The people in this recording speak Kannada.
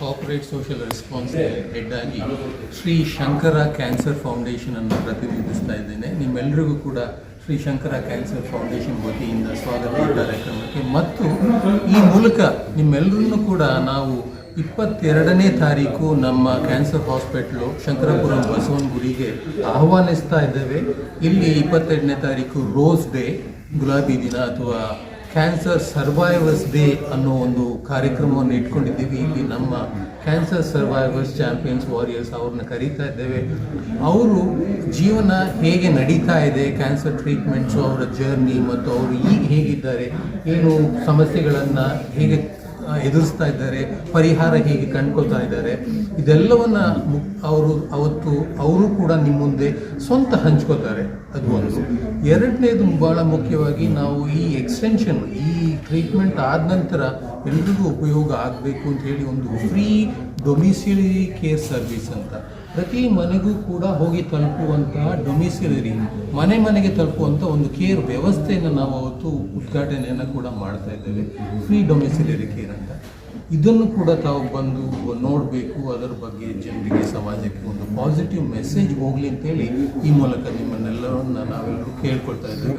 ಕಾರ್ಪೊರೇಟ್ ಸೋಷಿಯಲ್ ರೆಸ್ಪಾನ್ಸ್ ಹೆಡ್ ಆಗಿ ಶ್ರೀ ಶಂಕರ ಕ್ಯಾನ್ಸರ್ ಫೌಂಡೇಶನ್ ಅನ್ನು ಪ್ರತಿನಿಧಿಸ್ತಾ ಇದ್ದೇನೆ. ನಿಮ್ಮೆಲ್ಲರಿಗೂ ಕೂಡ ಶ್ರೀ ಶಂಕರ ಕ್ಯಾನ್ಸರ್ ಫೌಂಡೇಶನ್ ವತಿಯಿಂದ ಸ್ವಾಗತ ಕಾರ್ಯಕ್ರಮಕ್ಕೆ. ಮತ್ತು ಈ ಮೂಲಕ ನಿಮ್ಮೆಲ್ಲರನ್ನು ಕೂಡ ನಾವು ಇಪ್ಪತ್ತೆರಡನೇ ತಾರೀಕು ನಮ್ಮ ಕ್ಯಾನ್ಸರ್ ಹಾಸ್ಪಿಟ್ಲು ಶಂಕರಪುರಂ ಬಸವನಗುಡಿಗೆ ಆಹ್ವಾನಿಸ್ತಾ ಇದ್ದೇವೆ. ಇಲ್ಲಿ ಇಪ್ಪತ್ತೆರಡನೇ ತಾರೀಕು ರೋಸ್ ಡೇ, ಗುಲಾಬಿ ದಿನ ಅಥವಾ ಕ್ಯಾನ್ಸರ್ ಸರ್ವೈವರ್ಸ್ ಡೇ ಅನ್ನೋ ಒಂದು ಕಾರ್ಯಕ್ರಮವನ್ನು ಇಟ್ಕೊಂಡಿದ್ದೀವಿ. ಇಲ್ಲಿ ನಮ್ಮ ಕ್ಯಾನ್ಸರ್ ಸರ್ವೈವರ್ಸ್ ಚಾಂಪಿಯನ್ಸ್ ವಾರಿಯರ್ಸ್ ಅವ್ರನ್ನ ಕರೀತಾ ಇದ್ದೇವೆ. ಅವರು ಜೀವನ ಹೇಗೆ ನಡೀತಾ ಇದೆ ಕ್ಯಾನ್ಸರ್ ಟ್ರೀಟ್ಮೆಂಟ್ಸು ಅವರ ಜರ್ನಿ ಮತ್ತು ಅವರು ಈಗ ಹೇಗಿದ್ದಾರೆ, ಏನು ಸಮಸ್ಯೆಗಳನ್ನು ಹೇಗೆ ಎದುರಿಸ್ತಾ ಇದ್ದಾರೆ, ಪರಿಹಾರ ಹೇಗೆ ಕಂಡ್ಕೊಳ್ತಾ ಇದ್ದಾರೆ. ಇದೆಲ್ಲವನ್ನ ಅವರು ಅವತ್ತು ಅವರು ಕೂಡ ನಿಮ್ಮ ಮುಂದೆ ಸ್ವಂತ ಹಂಚ್ಕೋತಾರೆ ಅದು ಒಂದು. ಎರಡನೇದು ಬಹಳ ಮುಖ್ಯವಾಗಿ ನಾವು ಈ ಎಕ್ಸ್ಟೆನ್ಷನ್ ಈ ಟ್ರೀಟ್ಮೆಂಟ್ ಆದ ನಂತರ ಎಲ್ರಿಗೂ ಉಪಯೋಗ ಆಗಬೇಕು ಅಂತ ಹೇಳಿ ಒಂದು ಫ್ರೀ ಡೊಮಿಸಿಲರಿ ಕೇರ್ ಸರ್ವಿಸ್ ಅಂತ. ಪ್ರತಿ ಮನೆಗೂ ಕೂಡ ಹೋಗಿ ತಲುಪುವಂತಹ ಡೊಮಿಸಿಲರಿ ಮನೆ ಮನೆಗೆ ತಲುಪುವಂಥ ಒಂದು ಕೇರ್ ವ್ಯವಸ್ಥೆಯನ್ನು ನಾವು ಅವತ್ತು ಉದ್ಘಾಟನೆಯನ್ನು ಕೂಡ ಮಾಡ್ತಾ ಇದ್ದೇವೆ. ಫ್ರೀ ಡೊಮಿಸಿಲರಿ ಕೇರ್ ಅಂತ. ಇದನ್ನು ಕೂಡ ತಾವು ಬಂದು ನೋಡಬೇಕು. ಅದರ ಬಗ್ಗೆ ಜನರಿಗೆ, ಸಮಾಜಕ್ಕೆ ಒಂದು ಪಾಸಿಟಿವ್ ಮೆಸೇಜ್ ಹೋಗಲಿ ಅಂತೇಳಿ ಈ ಮೂಲಕ ನಿಮ್ಮನ್ನೆಲ್ಲರನ್ನ ನಾವೆಲ್ಲರೂ ಕೇಳ್ಕೊಳ್ತಾ ಇದ್ದೇವೆ.